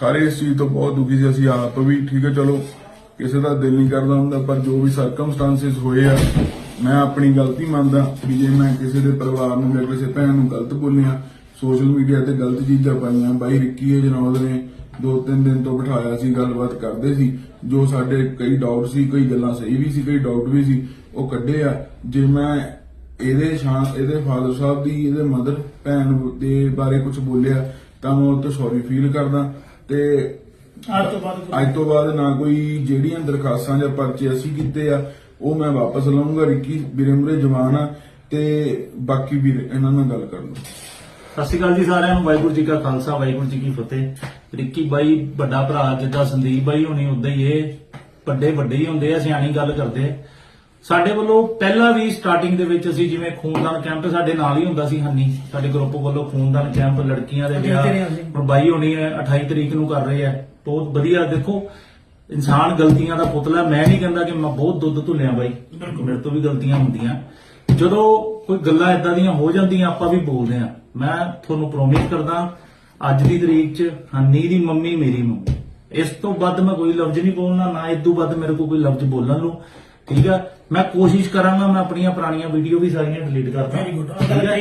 ਸਾਰੇ ਇਸ ਚੀਜ਼ ਤੋਂ ਬਹੁਤ ਦੁਖੀ ਸੀ। ਅਸੀਂ ਆਪ ਵੀ ਠੀਕ ਹੈ ਚਲੋ, ਕਿਸੇ ਦਾ ਦਿਲ ਨਹੀਂ ਕਰਦਾ ਹੁੰਦਾ, ਪਰ ਜੋ ਵੀ ਸਰਕਮਸਟੈਂਸਸ ਹੋਏ ਆ, ਮੈਂ ਆਪਣੀ ਗਲਤੀ ਮੰਨਦਾ ਵੀ ਜੇ ਮੈਂ ਕਿਸੇ ਦੇ ਪਰਿਵਾਰ ਨੂੰ ਜਾਂ ਕਿਸੇ ਭੈਣ ਨੂੰ ਗਲਤ ਬੋਲਿਆ ਸੋਸ਼ਲ ਮੀਡੀਆ ਤੇ ਗਲਤ ਚੀਜ਼ਾਂ ਪਾਈਆਂ, ਬਾਈ ਰਿੱਕੀ ਜਨੌਦ ਨੇ ਦੋ ਤਿੰਨ ਦਿਨ ਤੋਂ ਬਿਠਾਇਆ ਸੀ, ਗੱਲਬਾਤ ਕਰਦੇ ਸੀ, ਜੋ ਸਾਡੇ ਕਈ ਡਾਊਟ ਸੀ, ਕਈ ਗੱਲਾਂ ਸਹੀ ਵੀ ਸੀ, ਕਈ ਡਾਊਟ ਵੀ ਸੀ, ਉਹ ਕੱਢੇ ਆ। ਜੇ ਮੈਂ ਇਹਦੇ ਸ਼ਾਨ ਇਹਦੇ ਫਾਦਰ ਸਾਹਿਬ ਦੀ, ਇਹਦੇ ਮਦਰ ਭੈਣ ਦੇ ਬਾਰੇ ਕੁਝ ਬੋਲਿਆ, ਤਾਂ ਮੈਂ ਉਹ ਤੋਂ ਸੌਰੀ ਫੀਲ ਕਰਦਾ। ਤੇ ਅੱਜ ਤੋਂ ਬਾਅਦ ਅੱਜ ਤੋਂ ਬਾਅਦ ਨਾ ਕੋਈ ਜਿਹੜੀਆਂ ਦਰਖਾਸਤਾਂ ਜਾਂ ਪਰਚੇ ਅਸੀਂ ਕੀਤੇ ਆ ਉਹ ਮੈਂ ਵਾਪਸ ਲਵਾਂਗਾ ਰਿੱਕੀ ਵੀਰੇ ਮੁਰੇ ਜਵਾਨ ਆ ਤੇ ਬਾਕੀ ਵੀਰ ਇਹਨਾਂ ਨਾਲ ਗੱਲ ਕਰ ਲਓ। ਸਤਿ ਸ਼੍ਰੀ ਅਕਾਲ ਜੀ ਸਾਰਿਆਂ ਨੂੰ। ਵਾਹਿਗੁਰੂ ਜੀ ਕਾ ਖਾਲਸਾ ਵਾਹਿਗੁਰੂ ਜੀ ਕੀ ਫਤਿਹ। ਰਿੱਕੀ ਬਾਈ ਵੱਡਾ ਭਰਾ ਜਿੱਦਾਂ ਸੰਦੀਪ ਬਾਈ ਹੋਣੀ ਉਦਾਂ ਹੀ ਇਹ ਵੱਡੇ ਵੱਡੇ ਹੀ ਹੁੰਦੇ ਆ ਸਿਆਣੀ ਗੱਲ ਕਰਦੇ ਆ। ਸਾਡੇ ਵੱਲੋਂ ਪਹਿਲਾਂ ਵੀ ਸਟਾਰਟਿੰਗ ਦੇ ਵਿੱਚ ਅਸੀਂ ਜਿਵੇਂ ਖੂਨਦਾਨ ਕੈਂਪ ਸਾਡੇ ਨਾਲ ਹੀ ਹੁੰਦਾ ਸੀ ਹੰਨੀ। ਸਾਡੇ ਗਰੁੱਪ ਵੱਲੋਂ ਖੂਨਦਾਨ ਕੈਂਪ ਲੜਕੀਆਂ ਦੇ ਵਿਆਹ ਹੁਣ ਬਾਈ ਹੋਣੀ ਹੈ 28 ਤਰੀਕ ਨੂੰ ਕਰ ਰਹੇ ਆ ਬਹੁਤ ਵਧੀਆ ਦੇਖੋ ਇਨਸਾਨ ਗਲਤੀਆਂ ਦਾ ਪੁਤਲਾ। ਮੈਂ ਨਹੀਂ ਕਹਿੰਦਾ ਕਿ ਮੈਂ ਬਹੁਤ ਦੁੱਧ ਧੁੱਲਿਆ ਬਾਈ। ਮੇਰੇ ਤੋਂ ਵੀ ਗਲਤੀਆਂ ਹੁੰਦੀਆਂ। ਜਦੋਂ ਕੋਈ ਗੱਲਾਂ ਇਦਾਂ ਦੀਆਂ ਹੋ ਜਾਂਦੀਆਂ ਆਪਾਂ ਵੀ ਬੋਲਦੇ ਆ ਮੈਂ ਤੁਹਾਨੂੰ ਪ੍ਰੋਮਿਸ ਕਰਦਾ ਅੱਜ ਦੀ ਤਰੀਕ 'ਚ ਹੰਨੀ ਦੀ ਮੰਮੀ ਮੇਰੀ ਮੰਮੀ। ਇਸ ਤੋਂ ਵੱਧ ਮੈਂ ਕੋਈ ਲਫ਼ਜ਼ ਨਹੀਂ ਬੋਲਣਾ ਨਾ ਇਸ ਤੋਂ ਵੱਧ ਮੇਰੇ ਕੋਲ ਕੋਈ ਲਫ਼ਜ਼ ਬੋਲਣ ਨੂੰ। ਠੀਕ ਆ। ਮੈਂ ਕੋਸ਼ਿਸ਼ ਕਰਾਂਗਾ ਮੈਂ ਆਪਣੀਆਂ ਪੁਰਾਣੀਆਂ ਵੀਡੀਓ ਵੀ ਸਾਰੀਆਂ ਡਿਲੀਟ ਕਰਦਾ. ਠੀਕ ਆ